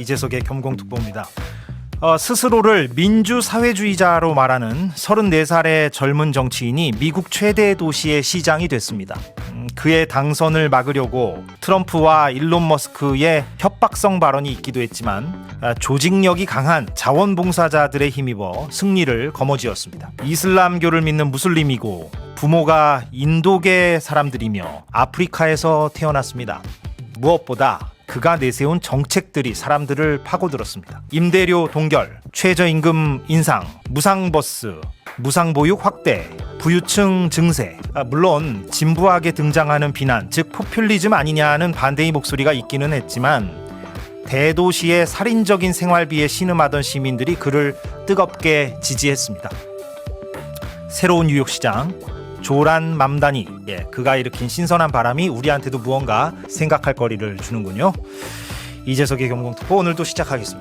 이재석의 겸공특보입니다. 어, 스스로를 민주사회주의자로 말하는 34살의 젊은 정치인이 미국 최대 도시의 시장이 됐습니다. 음, 그의 당선을 막으려고 트럼프와 일론 머스크의 협박성 발언이 있기도 했지만 아, 조직력이 강한 자원봉사자들의 힘입어 승리를 거머쥐었습니다. 이슬람교를 믿는 무슬림이고 부모가 인도계 사람들이며 아프리카에서 태어났습니다. 무엇보다 그가 내세운 정책들이 사람들을 파고들었습니다. 임대료 동결, 최저임금 인상, 무상버스, 무상보육 확대, 부유층 증세. 아, 물론 진부하게 등장하는 비난, 즉 포퓰리즘 아니냐는 반대의 목소리가 있기는 했지만 대도시의 살인적인 생활비에 신음하던 시민들이 그를 뜨겁게 지지했습니다. 새로운 뉴욕 시장 조란 맘다니 예, 그가 일으킨 신선한 바람이 우리한테도 무언가 생각할 거리를 주는군요. 이재석의 경공특보 오늘도 시작하겠습니다.